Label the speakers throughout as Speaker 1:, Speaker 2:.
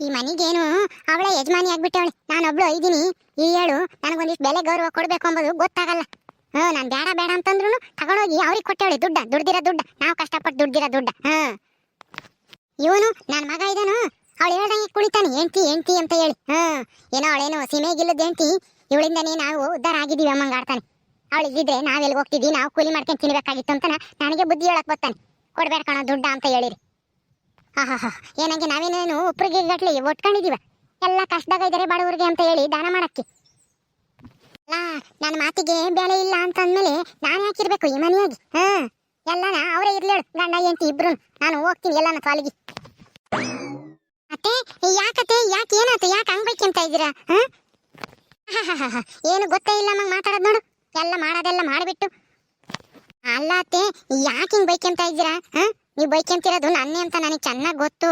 Speaker 1: ಈ ಮನೆಗೇನು? ಅವಳ ಯಜಮಾನಿ ಆಗ್ಬಿಟ್ಟವಳೆ. ಒಬ್ಳು ಇದ್ದೀನಿ ಈ ಹೇಳು ನನಗೊಂದಿಷ್ಟು ಬೆಲೆ ಗೌರವ ಕೊಡಬೇಕು ಅಂಬೋದು ಗೊತ್ತಾಗಲ್ಲ. ಹ್ಞೂ, ನಾನು ಬೇಡ ಬೇಡ ಅಂತಂದ್ರೂ ತಗೊಂಡೋಗಿ ಅವ್ರಿಗೆ ಕೊಟ್ಟವಳೆ ದುಡ್ಡ. ದುಡ್ದಿರೋ ದುಡ್ಡ. ನಾವು ಕಷ್ಟಪಟ್ಟು ದುಡ್ದಿರೋ ದುಡ್ಡ. ಹ್ಞೂ. ಇವನು ನನ್ನ ಮಗ ಇದನು ಅವಳು ಹೇಳ್ದಂಗೆ ಕುಳಿತಾನೆ ಹೆಂಡ್ತಿ ಹೆಂಡ್ತಿ ಅಂತ ಹೇಳಿ. ಹ್ಞೂ. ಏನೋ ಅವಳೇನೋ ಸೀಮೆಗಿಲ್ಲದ ಹೆಂಡ್ತಿ. ಇವಳಿಂದನೇ ನಾವು ಉದ್ಧಾರ ಆಗಿದ್ದೀವಿ ಅಮ್ಮಂಗೆ ಆಡ್ತಾನೆ. ಅವಳಿದ್ದಿದ್ರೆ ನಾವೆಲ್ಲಿ ಹೋಗ್ತಿದ್ವಿ. ನಾವು ಕೂಲಿ ಮಾಡ್ಕೊಂಡು ತಿನ್ಬೇಕಾಗಿತ್ತು ಅಂತ ನನಗೆ ಬುದ್ಧಿ ಹೇಳಕ್ಕೆ ಬರ್ತಾನೆ. ಕೊಡ್ಬೇಡ ಕಣ ದುಡ್ಡ ಅಂತ ಹೇಳಿರಿ. ಆಹಾ ಏನಂಗೆ ನಾವೇನೇನು ಉಪ್ರಿಗೆ ಗಟ್ಲಿ ಒಟ್ಕೊಂಡಿದೀವ? ಎಲ್ಲ ಕಷ್ಟದಾಗ ಇದ್ದಾರೆ ಬಡವರಿಗೆ ಅಂತ ಹೇಳಿ ದಾನ ಮಾಡಕ್ಕೆ. ಅಲ್ಲ ನನ್ನ ಮಾತಿಗೆ ಬೆಲೆ ಇಲ್ಲ ಅಂತ ಅಂದ್ಮೇಲೆ ನಾನು ಯಾಕಿರ್ಬೇಕು ಈ ಮನೆಯಾಗಿ? ಹಾ? ಎಲ್ಲನ ಅವರೇ ಇರ್ಲೇಳು ಗಂಡ ಎಂತಿ ಇಬ್ರು. ನಾನು ಹೋಗ್ತೀನಿ ಎಲ್ಲನ ಕಾಲಿಗೆ. ಮತ್ತೆ ಯಾಕತ್ತೆ? ಯಾಕೆ ಏನಾಯ್ತು? ಯಾಕೆ ಹಂಗ್ ಅಂತ ಇದ್ದೀರಾ? ಹಾ? ಏನು ಗೊತ್ತೇ ಇಲ್ಲ ಮಗ ಮಾತಾಡೋದು ನೋಡು. ಎಲ್ಲ ಮಾಡೋದೆಲ್ಲ ಮಾಡಿಬಿಟ್ಟು. ಅಲ್ಲ ಅತ್ತೆ, ಯಾಕೆ ಹಿಂಗ್ ಅಂತ ಇದ್ದೀರಾ? ಹಾ? ನೀವು ಬೈಕೆಂತಿರೋದು ನನ್ನೇ ಅಂತ ನನಗೆ ಚೆನ್ನಾಗಿ ಗೊತ್ತು.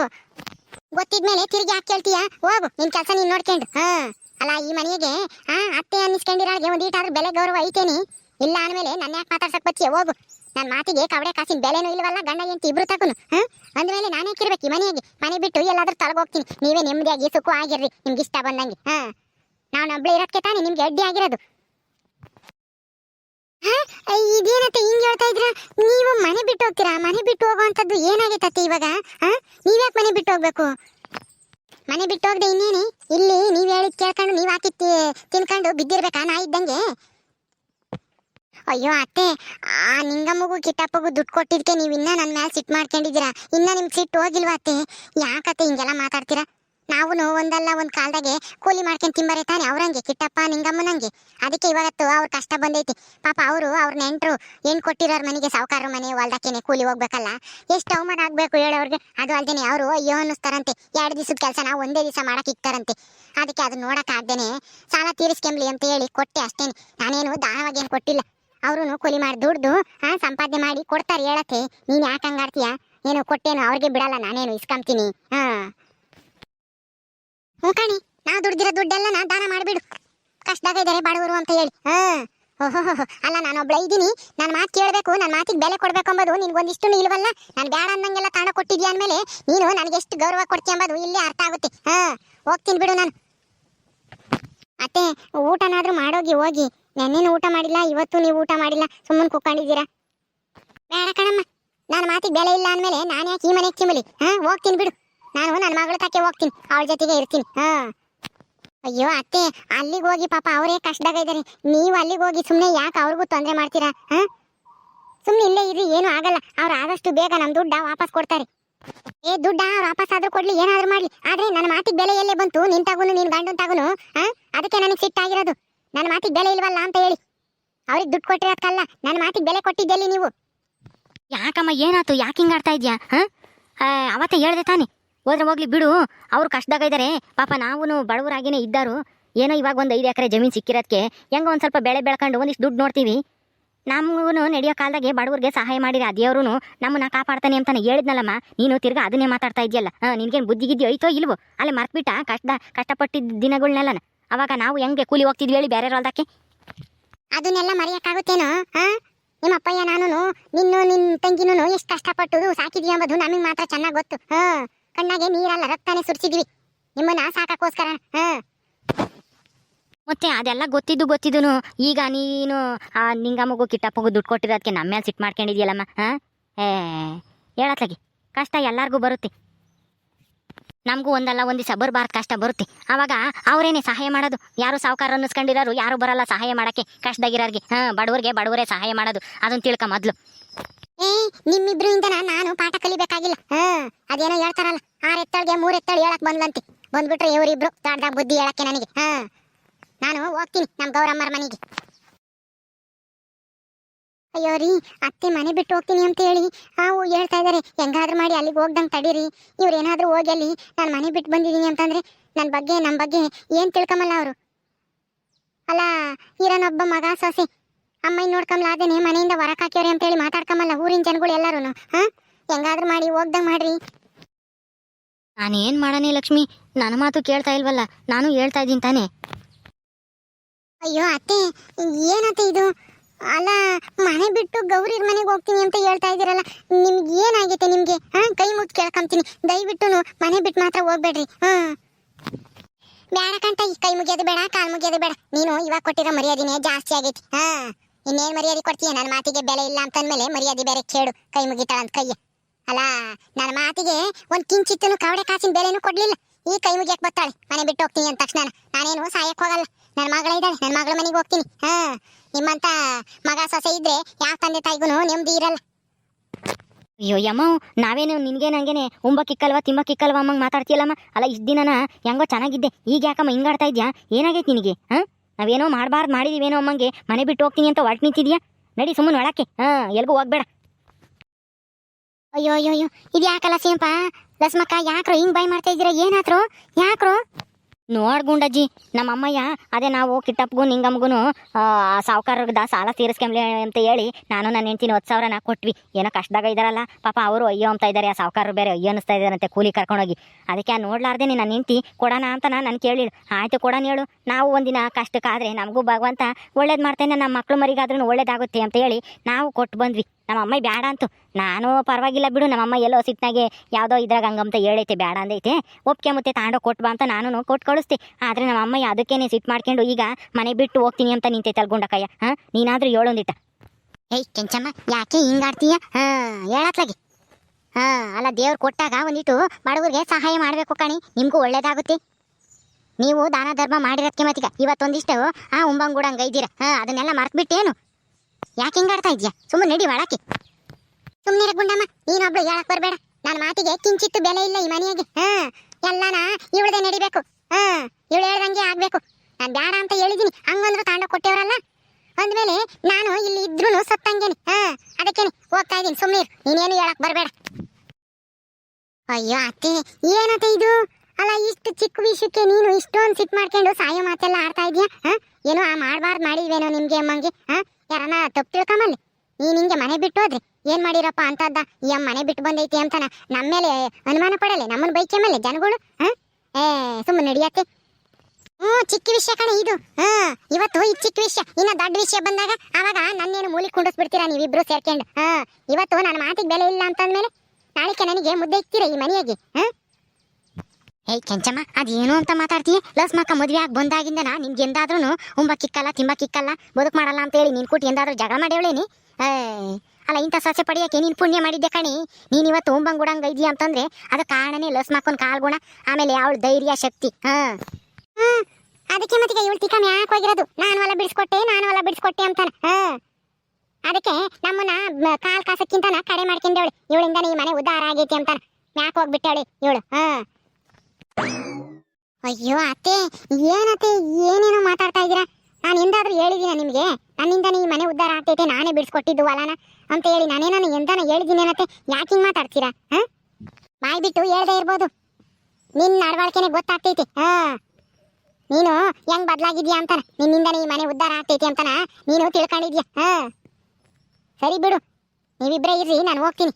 Speaker 1: ಗೊತ್ತಿದ್ಮೇಲೆ ತಿರುಗಿ ಯಾಕೆ ಕೇಳ್ತೀಯಾ? ಹೋಗು ನಿನ್ನ ಕೆಲಸ ನೀನು ನೋಡ್ಕೊಂಡು. ಹಾ. ಅಲ್ಲ, ಈ ಮನೆಗೆ ಹಾ ಅತ್ತೆ ಅನ್ನಿಸ್ಕೊಂಡಿರೋಗೆ ಒಂದು ಈಟಾದ್ರೂ ಬೆಲೆ ಗೌರವ ಐತೇನಿ? ಇಲ್ಲ ಅಂದಮೇಲೆ ನನ್ನ ಯಾಕೆ ಮಾತಾಡ್ಸಕ್ಕೆ ಬತ್ತೀಯ ಹೋಗು. ನನ್ನ ಮಾತಿಗೆ ಕವಡೆ ಕಾಸಿನ ಬೆಲೆನೂ ಇಲ್ವಲ್ಲ, ಗಂಡ ಎಂತ ಇಬ್ರು ತಗುನು ಹಾಂ? ಅಂದಮೇಲೆ ನಾನೇ ಈ ಮನೆಗೆ? ಮನೆ ಬಿಟ್ಟು ಎಲ್ಲಾದ್ರೂ ಹೋಗ್ತೀನಿ. ನೀವೇ ನೆಮ್ಮದಿಯಾಗಿ ಸುಖ ಆಗಿರ್ರಿ ನಿಮ್ಗೆ ಇಷ್ಟ ಬಂದಂಗೆ, ಹಾ? ನಾನು ಒಬ್ಳು ಇರೋಕ್ಕೆ ತಾನೇ ನಿಮ್ಗೆ ಅಡ್ಡಿ ಆಗಿರೋದು. ಇದೇನತ್ತೆ, ಹಿಂಗ್ ಹೇಳ್ತಾ ಇದ್ರ ನೀವು ಮನೆ ಬಿಟ್ಟು ಹೋಗ್ತೀರಾ? ಮನೆ ಬಿಟ್ಟು ಹೋಗುವಂತದ್ದು ಏನಾಗೈತತ್ತೆ ಇವಾಗ? ನೀವ್ಯಾಕೆ ಮನೆ ಬಿಟ್ಟು ಹೋಗ್ಬೇಕು? ಮನೆ ಬಿಟ್ಟು ಹೋಗದೆ ಇನ್ನೇನಿ? ಇಲ್ಲಿ ನೀವ್ ಹೇಳಿದ್ ಕೇಳ್ಕೊಂಡು ನೀವ್ ಹಾಕಿ ತಿನ್ಕೊಂಡು ಬಿದ್ದಿರ್ಬೇಕಾ ನಾ ಇದ್ದಂಗೆ? ಅಯ್ಯೋ ಅತ್ತೆ, ಆ ನಿಂಗಮ್ಮಗೂ ಕಿಟ್ಟಪ್ಪಗೂ ದುಡ್ಡು ಕೊಟ್ಟಿದ್ಕೆ ನೀವು ಇನ್ನ ನನ್ನ ಮ್ಯಾಲ ಸಿಟ್ ಮಾಡ್ಕೊಂಡಿದ್ದೀರಾ? ಇನ್ನ ನಿಮ್ಗೆ ಸಿಟ್ಟು ಹೋಗಿಲ್ವಾ ಅತ್ತೆ? ಯಾಕತ್ತೆ ಹಿಂಗೆಲ್ಲ ಮಾತಾಡ್ತೀರಾ? ನಾವು ಒಂದಲ್ಲ ಒಂದ್ ಕಾಲದಾಗೆ ಕೂಲಿ ಮಾಡ್ಕೊಂಡ್ ತಿಂಬರೆ ತಾನೆ ಅವ್ರಂಗೆ ಕಿಟ್ಟಪ್ಪ ನಿಂಗಮ್ಮನಂಗೆ ಅದಕ್ಕೆ ಇವತ್ತು ಅವ್ರ ಕಷ್ಟ ಬಂದೈತಿ. ಪಾಪ ಅವರು, ಅವ್ರ ನೆಂಟರು ಏನ್ ಕೊಟ್ಟಿರೋರ್ ಮನೆಗೆ ಸಾವುಕಾರ ಮನೆ ಹೊಲ್ದಕ್ಕೇನೆ ಕೂಲಿ ಹೋಗ್ಬೇಕಲ್ಲ. ಎಷ್ಟು ಅವಮಾನ ಆಗ್ಬೇಕು ಹೇಳೋರ್ಗೆ ಅದು ಅಲ್ದೇನೆ ಅವರು, ಅಯ್ಯೋ ಅನ್ನಿಸ್ತಾರಂತೆ. ಎರಡು ದಿವಸದ ಕೆಲಸ ನಾವು ಒಂದೇ ದಿವಸ ಮಾಡಕ್ ಇಕ್ತಾರಂತೆ. ಅದಕ್ಕೆ ಅದು ನೋಡಕ್ ಆಗ್ದೇನೆ ಸಾಲ ತೀರಿಸ್ಕೊಂಬ್ಲಿ ಅಂತ ಹೇಳಿ ಕೊಟ್ಟೆ ಅಷ್ಟೇನೆ. ನಾನೇನು ದಾನವಾಗಿ ಏನು ಕೊಟ್ಟಿಲ್ಲ. ಅವರು ಕೂಲಿ ಮಾಡಿ ದುಡ್ದು ಹಾ ಸಂಪಾದನೆ ಮಾಡಿ ಕೊಡ್ತಾರೆ ಹೇಳತ್ತೆ. ನೀನ್ ಯಾಕೆ ಹಂಗಾಡ್ತೀಯ ಏನು ಕೊಟ್ಟೇನು, ಅವ್ರಿಗೆ ಬಿಡಲ್ಲ, ನಾನೇನು ಇಸ್ಕೊಂತೀನಿ ಹಾ. ಕಣಿ, ನಾ ದುಡ್ದಿರೋ ದುಡ್ಡೆಲ್ಲ ನಾ ದಾನ ಮಾಡಿಬಿಡು. ಕಷ್ಟದಾಗ ಇದ್ದಾರೆ ಬಡವರು ಅಂತ ಹೇಳಿ. ಹಾ. ಅಲ್ಲ ಒಬ್ಳ ಇದ್ದೀನಿ. ನನ್ನ ಮಾತು ಕೇಳಬೇಕು ನನ್ನ ಮಾತಿಗೆ ಬೆಲೆ ಕೊಡ್ಬೇಕು ಅಂಬೋದು ನಿನ್ಗೊಂದಿಷ್ಟು ಇಲ್ವಲ್ಲ ನಾನು ಬೇಡ ಅನ್ನಂಗೆಲ್ಲ ತಾಣ ಕೊಟ್ಟಿದ್ಯಾ ಅಂದಮೇಲೆ ನೀನು ನನಗೆ ಎಷ್ಟು ಗೌರವ ಕೊಡ್ತೀಯ ಅಂಬೋದು ಇಲ್ಲೇ ಅರ್ಥ ಆಗುತ್ತೆ. ಹಾ, ಹೋಗ್ತೀನಿ ಬಿಡು ನಾನು. ಅತ್ತೆ, ಊಟನಾದ್ರೂ ಮಾಡೋಗಿ ಹೋಗಿ. ನೆನ್ನೇನು ಊಟ ಮಾಡಿಲ್ಲ, ಇವತ್ತು ನೀವು ಊಟ ಮಾಡಿಲ್ಲ. ಸುಮ್ಮನೆ ಕುಕ್ಕಂಡಿದ್ದೀರಾ ಬೇಡ ಕಣಮ್ಮ. ನನ್ನ ಮಾತಿಗೆ ಬೆಲೆ ಇಲ್ಲ ಅಂದಮೇಲೆ ನಾನು ಯಾಕೆ ಈ ಮನೆಗೆ ಕಿಮಲಿ ಹಾ, ಹೋಗ್ತೀನಿ ಬಿಡು. ನಾನು ನನ್ನ ಮಗಳ ತಕ್ಕೆ ಹೋಗ್ತೀನಿ. ಅವಳ ಜೊತೆಗೆ ಇರ್ತೀನಿ. ಹಾ. ಅಯ್ಯೋ ಅತ್ತೆ, ಅಲ್ಲಿಗೆ ಹೋಗಿ ಪಾಪ ಅವರೇ ಕಷ್ಟದಾಗ ಇದ್ದಾರೆ ನೀವು ಅಲ್ಲಿಗೆ ಹೋಗಿ ಸುಮ್ಮನೆ ಯಾಕೆ ಅವ್ರಿಗೂ ತೊಂದರೆ ಮಾಡ್ತೀರಾ? ಹಾ? ಸುಮ್ಮನೆ ಇಲ್ಲೇ ಇರಿ, ಏನೂ ಆಗಲ್ಲ. ಅವ್ರು ಆದಷ್ಟು ಬೇಗ ನಮ್ಮ ದುಡ್ಡ ವಾಪಸ್ ಕೊಡ್ತಾರೆ. ಏ ದುಡ್ಡ ವಾಪಸ್ ಆದ್ರೂ ಕೊಡ್ಲಿ, ಏನಾದ್ರೂ ಮಾಡ್ಲಿ. ಆದ್ರೆ ನನ್ನ ಮಾತಿಗೆ ಬೆಲೆ ಎಲ್ಲೇ ಬಂತು? ನಿಂತಾಗುನು ನಿನ್ ಗಂಡನ್ ತಾಗುನು? ಹಾ? ಅದಕ್ಕೆ ನನಗೆ ಸಿಟ್ಟಾಗಿರೋದು ನನ್ನ ಮಾತಿಗೆ ಬೆಲೆ ಇಲ್ವಲ್ಲ ಅಂತ ಹೇಳಿ. ಅವ್ರಿಗೆ ದುಡ್ಡು ಕೊಟ್ಟಿರೋದಕ್ಕಲ್ಲ ನನ್ನ ಮಾತಿಗೆ ಬೆಲೆ ಕೊಟ್ಟಿದ್ದೆಲ್ಲಿ ನೀವು.
Speaker 2: ಯಾಕಮ್ಮ, ಏನಾಯ್ತು? ಯಾಕೆ ಹಿಂಗಾಡ್ತಾ ಇದೆಯಾ? ಹಾಂ? ಅವತ್ತೇ ಹೇಳಿದೆ ತಾನೆ. ಹೋದ್ರೆ ಹೋಗ್ಲಿ, ಬಿಡು. ಅವ್ರು ಕಷ್ಟದಾಗ ಇದ್ದಾರೆ ಪಾಪ ನಾವು ಬಡವರಾಗಿನೇ ಇದ್ದಾರು. ಏನೋ ಇವಾಗ ಒಂದು ಐದು ಎಕರೆ ಜಮೀನು ಸಿಕ್ಕಿರೋದಕ್ಕೆ ಹೆಂಗೋ ಒಂದು ಸ್ವಲ್ಪ ಬೆಳೆ ಬೆಳ್ಕೊಂಡು ಒಂದಿಷ್ಟು ದುಡ್ಡು ನೋಡ್ತೀವಿ. ನಮಗೂ ನಡೆಯೋ ಕಾಲದಾಗೆ ಬಡವ್ರಿಗೆ ಸಹಾಯ ಮಾಡಿದ್ರೆ ಅದೇವ್ರು ನಮ್ಮನ್ನ ಕಾಪಾಡ್ತಾನೆ ಅಂತಾನೆ ಹೇಳಿದ್ನಲ್ಲಮ್ಮ. ನೀನು ತಿರ್ಗಾ ಅದನ್ನೇ ಮಾತಾಡ್ತಾ ಇದೆಯಲ್ಲ. ನಿನ್ಗೇನು ಬುದ್ಧಿಗಿದ್ದಿ ಐತೋ ಇಲ್ವೋ? ಅಲ್ಲೇ ಮರ್ತ್ಬಿಟ್ಟ ಕಷ್ಟ ಕಷ್ಟಪಟ್ಟಿದ್ದ ದಿನಗಳನ್ನೆಲ್ಲ ಅವಾಗ ನಾವು ಹೆಂಗೆ ಕೂಲಿ ಹೋಗ್ತಿದ್ವಿ ಹೇಳಿ ಬೇರೆ ಹೊಲ್ದಕ್ಕೆ?
Speaker 1: ಅದನ್ನೆಲ್ಲ ಮರೆಯೋಕ್ಕಾಗುತ್ತೇನೋ? ಹಾ? ನಿಮ್ಮ ಅಪ್ಪಯ್ಯ ನಾನು ನಿನ್ನ ನಿನ್ ತಂಗಿನೂ ಎಷ್ಟು ಕಷ್ಟಪಟ್ಟು ಸಾಕಿದ್ವಿ ಎಂಬುದು ನಮಗೆ ಮಾತ್ರ ಚೆನ್ನಾಗಿ ಗೊತ್ತು. ಹಾ. ಕಣ್ಣಾಗೆ ನೀರಲ್ಲ, ರಕ್ತನೇ ಸುರಿಸಿದ್ವಿ. ನಿಮ್ಮನ್ನ ಸಾಕಕ್ಕೋಸ್ಕರ, ಹಾ.
Speaker 2: ಮತ್ತೆ ಅದೆಲ್ಲ ಗೊತ್ತಿದ್ದು ಗೊತ್ತಿದ್ದು ಈಗ ನೀನು, ಆ ನಿಂಗಮ್ಮಗೂ ಕಿಟ್ಟಪ್ಪಗೂ ದುಡ್ಡು ಕೊಟ್ಟಿರೋದಕ್ಕೆ ನಮ್ಮ ಮೇಲೆ ಸಿಟ್ಟು ಮಾಡ್ಕೊಂಡಿದ್ಯಲ್ಲಮ್ಮ, ಹಾಂ? ಏ, ಹೇಳತ್ಲಾಗಿ. ಕಷ್ಟ ಎಲ್ಲರಿಗೂ ಬರುತ್ತೆ. ನಮಗೂ ಒಂದಲ್ಲ, ಒಂದು ದಿವಸ ಬರಬಾರ್ದು ಕಷ್ಟ ಬರುತ್ತೆ. ಆವಾಗ ಅವರೇನೆ ಸಹಾಯ ಮಾಡೋದು. ಯಾರು ಸಾವುಕಾರ ಅನ್ನಿಸ್ಕೊಂಡಿರೋರು, ಯಾರು ಬರಲ್ಲ ಸಹಾಯ ಮಾಡೋಕ್ಕೆ ಕಷ್ಟದಾಗಿರೋರಿಗೆ, ಹಾಂ, ಬಡವರಿಗೆ ಬಡವರೇ ಸಹಾಯ ಮಾಡೋದು. ಅದನ್ನು ತಿಳ್ಕ ಮೊದಲು.
Speaker 1: ಏ ನಿಮ್ಮಿಬ್ರಿಂದ ನಾನು ಪಾಠ ಕಲಿಬೇಕಾಗಿಲ್ಲ. ಹಾ, ಅದೇನೋ ಹೇಳ್ತಾರಲ್ಲ, ಆರ್ ಎತ್ತಳಿಗೆ ಮೂರ್ ಎತ್ತಳು ಹೇಳಕ್ ಬಂದ್ಲಂತೆ. ಬಂದ್ಬಿಟ್ರೆ ಇವರಿಬ್ರು ದಾಡ್ದಾಗ ಬುದ್ಧಿ ಹೇಳಕ್ಕೆ ನನಗೆ. ಹಾ, ನಾನು ಹೋಗ್ತೀನಿ ನಮ್ ಗೌರಮ್ಮರ ಮನೆಗೆ. ಅಯ್ಯೋ ರೀ, ಅತ್ತೆ ಮನೆ ಬಿಟ್ಟು ಹೋಗ್ತೀನಿ ಅಂತ ಹೇಳಿ ಹಾವು ಹೇಳ್ತಾ ಇದಾರೆ. ಹೆಂಗಾದ್ರೂ ಮಾಡಿ ಅಲ್ಲಿಗೆ ಹೋಗ್ದಂಗೆ ತಡೀರಿ. ಇವ್ರು ಏನಾದ್ರು ಹೋಗಿ ಅಲ್ಲಿ ನಾನು ಮನೆ ಬಿಟ್ಟು ಬಂದಿದ್ದೀನಿ ಅಂತಂದ್ರೆ ನನ್ನ ಬಗ್ಗೆ ನಮ್ಮ ಬಗ್ಗೆ ಏನು ತಿಳ್ಕೊಂಬಲ್ಲ ಅವರು. ಅಲ್ಲ, ಇರೋನೊಬ್ಬ ಮಗ ಸೊಸೆ. ಅಮ್ಮಯ್ಯ ನೋಡ್ಕೊಂಬ್ಲ ಅದೇನೆ ಮನೆಯಿಂದ ಹೊರಕ್ ಹಾಕ್ಯವ್ರಿ ಅಂತ ಹೇಳಿ ಮಾತಾಡ್ಕೊಂಬಲ್ಲ ಊರಿನ ಜನಗಳು ಎಲ್ಲರೂ ಹಾ? ಹೆಂಗಾದ್ರೂ ಮಾಡಿ ಹೋಗ್ದಂಗ್ ಮಾಡ್ರಿ.
Speaker 2: ನಾನೇನು ಮಾಡಣೆ ಲಕ್ಷ್ಮಿ? ನನ್ನ ಮಾತು ಕೇಳ್ತಾ ಇಲ್ವಲ್ಲ ನಾನು ಹೇಳ್ತಾ ಇದ್ದೀನಿ ತಾನೆ.
Speaker 1: ಅಯ್ಯೋ ಅತ್ತೆ ಏನತ್ತೆ ಇದು? ಅಲ್ಲ ಮನೆ ಬಿಟ್ಟು ಗೌರಿ ಮನೆಗೆ ಹೋಗ್ತೀನಿ ಅಂತ ಹೇಳ್ತಾ ಇದೀರಲ್ಲ ನಿಮ್ಗೆ ಏನಾಗೈತೆ ನಿಮ್ಗೆ ಹಾ? ಕೈ ಮುಟ್ಟು ಕೇಳ್ಕೊಂತೀನಿ ದಯವಿಟ್ಟು ಮನೆ ಬಿಟ್ಟು ಮಾತ್ರ ಹೋಗ್ಬೇಡ್ರಿ ಹಾ? ಬೇಡ ಕಂಟ ಈ ಕೈ ಮುಗಿಯೋದು ಬೇಡ ಕಾಲು ಮುಗಿಯೋದು ಬೇಡ. ನೀನು ಇವಾಗ ಕೊಟ್ಟಿರೋ ಮರ್ಯಾದಿನೇ ಜಾಸ್ತಿ ಆಗೈತಿ ಹಾ? ಇನ್ನೇನ್ ಮರ್ಯಾದೆ ಕೊಡ್ತೀಯ? ನನ್ನ ಮಾತಿಗೆ ಬೆಲೆ ಇಲ್ಲ ಅಂತಂದ್ಮೇಲೆ ಮರ್ಯಾದೆ ಬೇರೆ ಕೇಳು ಕೈ ಮುಗಿತಾಳ ಅಂತ ಕೈಯ. ಅಲ್ಲ ನನ್ನ ಮಾತಿಗೆ ಒಂದ್ ಕಿಂಚಿತ್ತನು ಕವಡೆ ಕಾಸಿನ ಬೆಲೆನೂ ಕೊಡ್ಲಿಲ್ಲ. ಈ ಕೈ ಮುಗಿಯಕ್ ಬರ್ತಾಳೆ. ಮನೆ ಬಿಟ್ಟು ಹೋಗ್ತೀನಿ ಅಂದ ತಕ್ಷಣ ನಾನೇನು ಸಾಯಕ್ ಹೋಗಲ್ಲ. ನನ್ನ ಮಗಳ ಇದ್ದಾಳೆ. ನನ್ನ ಮಗಳ ಮನೆಗೆ ಹೋಗ್ತೀನಿ. ಹಾ. ನಿಮ್ಮಂತ ಮಗ ಸೊಸೆ ಇದ್ರೆ ಯಾವ ತಂದೆ ತಾಯಿಗೂ ನೆಮ್ಮದಿ ಇರಲ್ಲ.
Speaker 2: ಅಯ್ಯೋ, ಯಮ್ಮ, ನಾವೇನು ನಿನ್ಗೆ ನಂಗೇನೆ ಉಂಬಕ್ಕಿಕ್ಕಲ್ವಾ ತಿಂಬಕ್ಕಿಕ್ಕಲ್ವಾ ಅಮ್ಮಂಗೆ ಮಾತಾಡ್ತೀಯಲ್ಲಮ್ಮ? ಅಲ್ಲ ಇಷ್ಟು ದಿನನ ಹೆಂಗೋ ಚೆನ್ನಾಗಿದ್ದೆ. ಈಗ ಯಾಕಮ್ಮ ಹಿಂಗಾಡ್ತಾ ಇದ್ಯಾ? ಏನಾಗೈತಿ ನಿನಗೆ, ಹಾಂ? ನಾವೇನೋ ಮಾಡಬಾರ್ದು ಮಾಡಿದೀವೇನೋ ಅಮ್ಮಂಗೆ, ಮನೆ ಬಿಟ್ಟು ಹೋಗ್ತೀನಿ ಅಂತ ಹೊರಟು ನಿಂತಿದ್ಯಾ? ನಡಿ ಸುಮ್ಮನೆ ಒಳಕ್ಕೆ. ಹಾಂ, ಎಲ್ಗೂ ಹೋಗ್ಬೇಡ.
Speaker 1: ಅಯ್ಯೋ ಅಯ್ಯೋ ಅಯ್ಯೋ ಇದು ಯಾಕಲ್ಲ ಸೀಂಪಾ? ಲಸ್ಮಕ್ಕ, ಯಾಕ್ರೋ ಹಿಂಗೆ ಬಾಯ್ ಮಾಡ್ತಾ ಇದ್ದೀರಾ? ಏನಾದ್ರು ಯಾಕ್ರೋ?
Speaker 2: ನೋಡ್ ಗುಂಡಜ್ಜಿ, ನಮ್ಮ ಅಮ್ಮಯ್ಯ, ಅದೇ ನಾವು ಕಿಟ್ಟಪ್ಪಗೂ ನಿಂಗಮ್ಗೂ ಸಾವುಕಾರದ ಸಾಲ ತೀರಿಸ್ಕೊಂಬ್ಲಿ ಅಂತ ಹೇಳಿ ನಾನು ನನ್ನ ಹೆಂಡ್ತಿನ ಹತ್ತು ಸಾವಿರನ ಕೊಟ್ವಿ. ಏನೋ ಕಷ್ಟದಾಗ ಇದಾರಲ್ಲ, ಪಾಪ ಅವರು ಅಯ್ಯೋ ಅಂತ ಇದ್ದಾರೆ ಆ ಸಾವುಕಾರರು ಬೇರೆ ಅಯ್ಯೋ ಅನಿಸ್ತಾ ಇದ್ದಾರಂತೆ ಕೂಲಿ ಕರ್ಕೊಂಡೋಗಿ. ಅದಕ್ಕೆ ಆ ನೋಡ್ಲಾರ್ದೆ ನನ್ನ ಹೆಂಡ್ತಿ, ಕೊಡೋಣ ಅಂತ ನಾನು ಕೇಳಿ ಆಯ್ತು ಕೊಡೋಣ ಹೇಳು. ನಾವು ಒಂದಿನ ಕಷ್ಟಕ್ಕಾದ್ರೆ ನಮಗೂ ಭಗವಂತ ಒಳ್ಳೇದು ಮಾಡ್ತೇನೆ, ನಮ್ಮ ಮಕ್ಳು ಮರಿಗಾದ್ರೂ ಒಳ್ಳೇದಾಗುತ್ತೆ ಅಂತ ಹೇಳಿ ನಾವು ಕೊಟ್ಟು ಬಂದ್ವಿ. ನಮ್ಮ ಅಮ್ಮ ಬೇಡ ಅಂತು. ನಾನು ಪರವಾಗಿಲ್ಲ ಬಿಡು. ನಮ್ಮ ಅಮ್ಮ ಎಲ್ಲೋ ಸಿಟ್ನಾಗೆ ಯಾವುದೋ ಇದ್ರಾಗ ಹಂಗಂತ ಹೇಳೈತೆ ಬೇಡ ಅಂದೈತೆ. ಒಪ್ಕೆ ಮುತ್ತೆ ತಾಂಡೋ ಕೊಟ್ಟು ಬಾ ಅಂತ ನಾನು ಕೊಟ್ಟು ಕಳಿಸ್ತಿ ಆದರೆ ನಮ್ಮ ಅಮ್ಮ ಅದಕ್ಕೇನೆ ಸಿಟ್ಟು ಮಾಡ್ಕೊಂಡು ಈಗ ಮನೆ ಬಿಟ್ಟು ಹೋಗ್ತೀನಿ ಅಂತ ನಿಂತೈತೆ ಅಲ್ಗುಂಡಕಯ್ಯ ಹಾಂ? ನೀನಾದರೂ ಹೇಳೊಂದಿಟ್ಟ
Speaker 1: ಏಯ್, ಕೆಂಚಮ್ಮ, ಯಾಕೆ ಹಿಂಗಾಡ್ತೀಯ ಹಾ, ಹೇಳತ್ಲಾಗಿ. ಹಾ, ಅಲ್ಲ ದೇವ್ರು ಕೊಟ್ಟಾಗ ಒಂದಿಟ್ಟು ಬಡವರಿಗೆ ಸಹಾಯ ಮಾಡಬೇಕು ಕಣಿ. ನಿಮಗೂ ಒಳ್ಳೇದಾಗುತ್ತೆ. ನೀವು ದಾನ ಧರ್ಮ ಮಾಡಿರೋದಕ್ಕೆ ಮತ್ತೀಗ ಇವತ್ತೊಂದಿಷ್ಟು ಆ ಉಂಬಂಗೂಡಂಗೆ ಇದ್ದೀರ. ಹಾ, ಅದನ್ನೆಲ್ಲ ಮರ್ತ್ಬಿಟ್ಟೇನು? ಯಾಕೆ ಹಿಂಗಾಡ್ತಾ ಇದ್ಯಾ ಸುಮ್ಮನೆ ನಡಿ ಒಳಕ್ಕೆ. ಸುಮ್ಮನೆ ಗುಂಡಮ್ಮ, ನೀನೊಬ್ಳು ಹೇಳಕ್ ಬರ್ಬೇಡ. ನನ್ನ ಮಾತಿಗೆ ಕಿಂಚಿತ್ತು ಬೆಲೆ ಇಲ್ಲ ಈ ಮನೆಯಾಗೆ. ಹಾ, ಎಲ್ಲಾನ ಇವಳದೆ ನಡಿಬೇಕು. ಹಾ, ಇವಳು ಹೇಳ್ದಂಗೆ ಆಗ್ಬೇಕು. ನಾನು ಬೇಡ ಅಂತ ಹೇಳಿದೀನಿ. ಹಂಗಂದ್ರು ತಾಂಡ ಕೊಟ್ಟೇವ್ರಲ್ಲ. ಅಂದ್ಮೇಲೆ ನಾನು ಇಲ್ಲಿ ಇದ್ರೂ ಸತ್ತಂಗೇನಿ. ಹಾ, ಅದಕ್ಕೇನೆ ಹೋಗ್ತಾ ಇದೀನಿ ಸುಮ್ಮನೆ ನೀನೇನು ಹೇಳಕ್ ಬರ್ಬೇಡ. ಅಯ್ಯೋ ಅತ್ತೆ, ಏನತ್ತೆ ಇದು? ಅಲ್ಲ, ಇಷ್ಟು ಚಿಕ್ಕ ವಿಷಯಕ್ಕೆ ನೀನು ಇಷ್ಟೊಂದು ಸಿಟ್ ಮಾಡ್ಕೊಂಡು ಸಾಯೋ ಮಾತೆಲ್ಲ ಆಡ್ತಾ ಇದೀಯಾ ಏನೋ ಆ ಮಾಡಬಾರ್ದು ಮಾಡಿದ್ವೇನೋ ನಿಮ್ಗೆ, ಅಮ್ಮಂಗೆ. ಹಾ ಯಾರನ್ನ ತಪ್ಪು ತಿಳ್ಕೊಂಬಲ್ಲಿ ನೀನ್ ಹಿಂಗೆ ಮನೆ ಬಿಟ್ಟು ಹೋದ್ರಿ ಏನ್ ಮಾಡಿರಪ್ಪ ಅಂತದ್ದ ಈ ಮನೆ ಬಿಟ್ಟು ಬಂದೈತಿ ಅಂತ ನಮ್ಮ ಮೇಲೆ ಅನುಮಾನ ಪಡಲೆ ನಮ್ಮನ್ನ ಬೈಕೆ ಮೇಲೆ ಜನಗಳು, ಹಾ? ಏ ಸುಮ್ಮನೆ ನಡಿಯತ್ತೆ. ಹ್ಞೂ, ಚಿಕ್ಕ ವಿಷಯ ಕಣೆ ಇದು. ಹಾ, ಇವತ್ತು ಈ ಚಿಕ್ಕ ವಿಷಯ, ಇನ್ನ ದೊಡ್ಡ ವಿಷಯ ಬಂದಾಗ ಅವಾಗ ನನ್ನೇನು ಮೂಲಿ ಕುಂಡಿಸ್ಬಿಡ್ತೀರಾ ನೀವಿಬ್ರು ಸೇರ್ಕೊಂಡು? ಹಾ, ಇವತ್ತು ನನ್ನ ಮಾತಿಗೆ ಬೆಲೆ ಇಲ್ಲ ಅಂತಂದ್ಮೇಲೆ ನಾಳೆಕ್ಕೆ ನನಗೆ ಮುದ್ದೆ ಇಕ್ತೀರಾ ಈ ಮನೆಯಾಗೆ ಏಯ್, ಕೆಂಚಮ್ಮ, ಅದೇನು ಅಂತ ಮಾತಾಡ್ತೀಯ? ಲಸ್ ಮಕ್ಕ ಮದುವೆ ಆಗಿ ಬಂದಾಗಿಂದನ ನಿಮ್ಗೆ ಎಂದಾದ್ರೂ ಉಂಬಕ್ಕಿಕ್ಕಲ್ಲ ತಿಂಬಕ್ಕಿಕ್ಕಲ್ಲ ಬದುಕು ಮಾಡಲ್ಲ ಅಂತ ಹೇಳಿ ನೀನು ಕೂಟಿ ಎಂದಾದ್ರೂ ಜಗಳ ಮಾಡೇವಳೇನಿ ಅಲ್ಲ ಇಂಥ ಸಸ್ಯ ಪಡೆಯಕ್ಕೆ ನೀನು ಪುಣ್ಯ ಮಾಡಿದ್ದೆ ಕಣಿ. ನೀನು ಇವತ್ತು ಉಂಬಂಗುಡಂಗ ಇದೀಯ ಅಂತಂದ್ರೆ ಅದ ಕಾರಣನೇ ಲಸ್ ಕಾಲ್ ಕಾಲ್ಗುಣ ಆಮೇಲೆ ಅವಳು ಧೈರ್ಯ, ಶಕ್ತಿ. ಹಾ. ಅದಕ್ಕೆ ಮತ್ತೆ ಇವಳು ತಿಕ್ಕ ಯಾಕೆ ಹೋಗಿರೋದು. ನಾನು ಹೊಲ ಬಿಡಿಸ್ಕೊಟ್ಟೆ, ನಾನು ಹೊಲ ಬಿಡಿಸ್ಕೊಟ್ಟೆ ಅಂತಾನೆ. ಹಾ. ಅದಕ್ಕೆ ನಮ್ಮನ್ನ ಕಾಲ್ ಕಾಸಕ್ಕಿಂತನ ಕಡೆ ಮಾಡ್ಕೊಂಡೇವಳು. ಇವಳಿಂದ ಈ ಮನೆ ಉದ್ದಾರ ಆಗೈತಿ ಅಂತಾನೆ. ಯಾಕೆ ಹೋಗ್ಬಿಟ್ಟೇಳಿ ಇವಳು. ಹಾ. ಅಯ್ಯೋ ಅತ್ತೆ, ಏನತ್ತೆ, ಏನೇನೋ ಮಾತಾಡ್ತಾ ಇದ್ದೀರಾ? ನಾನು ಎಂದಾದ್ರೂ ಹೇಳಿದೀನ ನಿಮಗೆ? ನನ್ನಿಂದನೇ ಈ ಮನೆ ಉದ್ಧಾರ ಆಗ್ತೈತೆ, ನಾನೇ ಬಿಡಿಸ್ಕೊಟ್ಟಿದ್ದು ಹೊಲನ ಅಂತ ಹೇಳಿ ನಾನೇನಾನು ಎಂದಾನ ಹೇಳಿದ್ದೀನೇನತ್ತೆ ಯಾಕೆ ಹಿಂಗ್ ಮಾತಾಡ್ತೀರಾ, ಹಾಂ? ಬಾಯ್ ಬಿಟ್ಟು ಹೇಳ್ದೆ ಇರ್ಬೋದು. ನಿನ್ನ ನಡವಳಿಕೆನೆ ಗೊತ್ತಾಗ್ತೈತಿ, ಹಾ? ನೀನು ಹೆಂಗ್ ಬದಲಾಗಿದ್ಯಾ ಅಂತಾನ, ನಿನ್ನಿಂದನೇ ಈ ಮನೆ ಉದ್ಧಾರ ಆಗ್ತೈತಿ ಅಂತಾನ ನೀನು ತಿಳ್ಕೊಂಡಿದ್ಯಾ, ಹಾ? ಸರಿ ಬಿಡು ನೀವಿಬ್ಬರೇ ಇರ್ರಿ, ನಾನು ಹೋಗ್ತೀನಿ.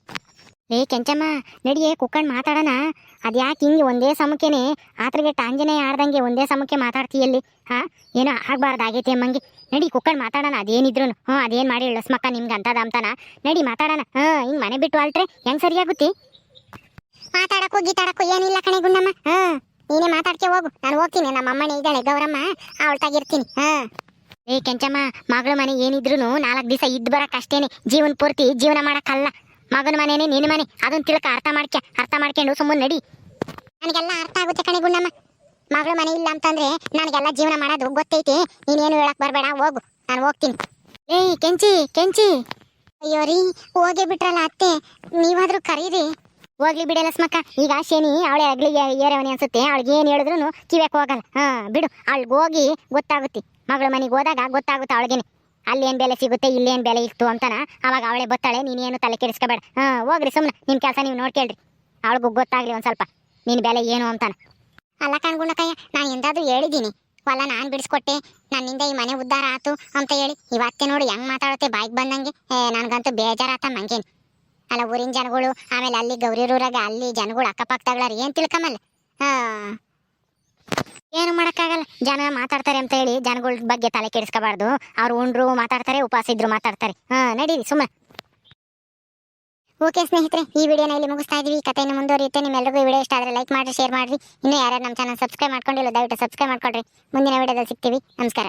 Speaker 1: ಏ ಕೆಂಚಮ್ಮ, ನಡಿಯೇ ಕುಕ್ಕಂಡು ಮಾತಾಡೋಣ. ಅದ್ಯಾಕೆ ಹಿಂಗೆ ಒಂದೇ ಸಮಕ್ಕೆನೆ ಆತ್ರಿಗೆ ಆಂಜನೇಯ ಆಡ್ದಂಗೆ ಒಂದೇ ಸಮಕ್ಕೆ ಮಾತಾಡ್ತೀಯಲ್ಲಿ ಹಾ? ಏನೋ ಆಗ್ಬಾರ್ದಾಗೈತೆ ಅಮ್ಮಂಗೆ. ನಡಿ ಕುಕ್ಕಂಡ್ ಮಾತಾಡೋಣ ಅದೇನಿದ್ರು ಹ್ಞೂ ಅದೇನು ಮಾಡಿ ಲಸ್ಮಕ್ಕ ನಿಮ್ಗೆ ಅಂತದ ಅಂತಾನ. ನಡಿ ಮಾತಾಡೋಣ. ಹಾ ಹಿಂಗೆ ಮನೆ ಬಿಟ್ಟು ಅಲ್ಟ್ರೆ ಹೆಂಗ್ ಸರಿಯಾಗುತ್ತೆ? ಮಾತಾಡಕ್ಕೂ ಗೀತಾಡಕ್ಕೂ ಏನಿಲ್ಲ ಕಣೆ ಗುಂಡಮ್ಮ. ಹಾ ನೀನೇ ಮಾತಾಡ್ಕೆ ಹೋಗು. ನಾನು ಹೋಗ್ತೀನಿ ನಮ್ಮ ಅಮ್ಮನೇ ಇದ್ದಾಳೆ ಗೌರಮ್ಮ. ಅವಳ್ತಾಗಿರ್ತೀನಿ ಹಾ ಏ ಕೆಂಚಮ್ಮ ಮಗಳ ಮನೆ ಏನಿದ್ರು ನಾಲ್ಕು ದಿವಸ ಇದ್ದು ಬರಕ್ ಅಷ್ಟೇನೆ. ಜೀವನ ಪೂರ್ತಿ ಜೀವನ ಮಾಡಕ್ಕಲ್ಲ. ಮಗನ ಮನೆನೇ ನಿನ್ನ ಮನೆ. ಅದನ್ನ ತಿಳ್ಕ ಅರ್ಥ ಮಾಡ್ಕ ಅರ್ಥ ಮಾಡ್ಕೊಂಡು ಸುಮ್ಮನೆ ನಡಿ. ನನಗೆಲ್ಲ ಅರ್ಥ ಆಗುತ್ತೆ ಕಣೆ ಗುಂಡಮ್ಮ. ಮಗಳ ಮನೆ ಇಲ್ಲ ಅಂತಂದ್ರೆ ನನಗೆಲ್ಲ ಜೀವನ ಮಾಡೋದು ಗೊತ್ತೈತಿ. ನೀನೇನು ಹೇಳಕ್ ಬರಬೇಡ, ಹೋಗು. ನಾನು ಹೋಗ್ತೀನಿ. ಏಯ್, ಕೆಂಚಿ ಕೆಂಚಿ. ಅಯ್ಯೋ ರೀ, ಹೋಗೇ ಬಿಟ್ರಲ್ಲ ಅತ್ತೆ. ನೀವಾದ್ರೂ ಕರೀರಿ. ಹೋಗ್ಲಿ ಬಿಡಲ್ಲ ಸ್ಮಕ್ಕ ಈಗ ಶೇನಿ ಅವಳೆ ಅಗ್ಲಿಗೆ ಏರವನಿ ಅನ್ಸುತ್ತೆ. ಅವಳಿಗೆ ಏನು ಹೇಳಿದ್ರು ಕಿವ್ಯಾಕ್ ಹೋಗಲ್ಲ. ಹಾ, ಬಿಡು. ಅವಳಿಗೆ ಹೋಗಿ ಗೊತ್ತಾಗುತ್ತೆ. ಮಗಳ ಮನೆಗೆ ಹೋದಾಗ ಗೊತ್ತಾಗುತ್ತೆ ಅವಳಿಗೇನೆ. ಅಲ್ಲಿ ಏನ್ ಬೆಲೆ ಸಿಗುತ್ತೆ ಇಲ್ಲಿ ಏನ್ ಬೆಲೆ ಇತ್ತು ಅಂತಾನ? ಅವಾಗ ಅವಳೆ ಬತ್ತಾಳೆ, ನೀನೇನು ತಲೆ ಕೆಡಿಸ್ಕೋಬೇಡ. ಹಾ, ಹೋಗ್ರಿ ಸುಮ್ಮನೆ ನಿಮ್ಮ ಕೆಲಸ ನೀವು ನೋಡ್ಕೇಳ್ರಿ. ಅವಳಿಗೂ ಗೊತ್ತಾಗ್ಲಿ ಒಂದ್ ಸ್ವಲ್ಪ ನಿನ್ನ ಬೆಲೆ ಏನು ಅಂತಾನ? ಅಲ್ಲ ಕಣ್ಗುಣಕಯ್ಯ ನಾನು ಎಂದಾದ್ರೂ ಹೇಳಿದ್ದೀನಿ. ಹೊಲ ನಾನು ಬಿಡಿಸ್ಕೊಟ್ಟೆ, ನನ್ನಿಂದ ಈ ಮನೆ ಉದ್ಧಾರ ಆತು ಅಂತ ಹೇಳಿ. ಇವತ್ತೆ ನೋಡಿ ಹೆಂಗ್ ಮಾತಾಡುತ್ತೆ ಬಾಯ್ಗೆ ಬಂದಂಗೆ. ಏ, ನನಗಂತೂ ಬೇಜಾರಾತ ಮಂಗೇನು. ಅಲ್ಲ ಊರಿನ ಜನಗಳು, ಆಮೇಲೆ ಅಲ್ಲಿ ಗೌರಿರೂರಾಗ ಅಲ್ಲಿ ಜನಗಳು ಅಕ್ಕಪಕ್ಕದಾಗ್ಲಾರ ಏನ್ ತಿಳ್ಕಮಲ್ಲ ಹಾ. ಏನು ಮಾಡೋಕ್ಕಾಗಲ್ಲ. ಜನ ಮಾತಾಡ್ತಾರೆ ಅಂತ ಹೇಳಿ ಜನಗಳ ಬಗ್ಗೆ ತಲೆ ಕೆಡಿಸ್ಕೋಬಾರ್ದು. ಅವ್ರು ಉಂಡ್ರು ಮಾತಾಡ್ತಾರೆ, ಉಪವಾಸ ಇದ್ರು ಮಾತಾಡ್ತಾರೆ. ಹಾ, ನಡೀರಿ ಸುಮ್ಮನೆ ಓಕೆ ಸ್ನೇಹಿತರೆ, ಈ ವಿಡಿಯೋನ ಇಲ್ಲಿ ಮುಗಿಸ್ತಾ ಇದೀವಿ. ಕಥೆಯನ್ನು ಮುಂದುವರಿಯುತ್ತೆ. ನಿಮ್ಮೆಲ್ಲರಿಗೂ ಈ ವಿಡಿಯೋ ಇಷ್ಟ ಆದರೆ ಲೈಕ್ ಮಾಡಿರಿ, ಶೇರ್ ಮಾಡಿರಿ. ಇನ್ನೂ ಯಾರ್ಯಾರು ನಮ್ಮ ಚಾನಲ್ ಸಬ್ಸ್ಕ್ರೈಬ್ ಮಾಡ್ಕೊಂಡಿಲ್ಲ, ದಯವಿಟ್ಟು ಸಬ್ಸ್ಕ್ರೈಬ್ ಮಾಡ್ಕೊಳ್ರಿ. ಮುಂದಿನ ವಿಡಿಯೋದಲ್ಲಿ ಸಿಗ್ತೀವಿ. ನಮಸ್ಕಾರ.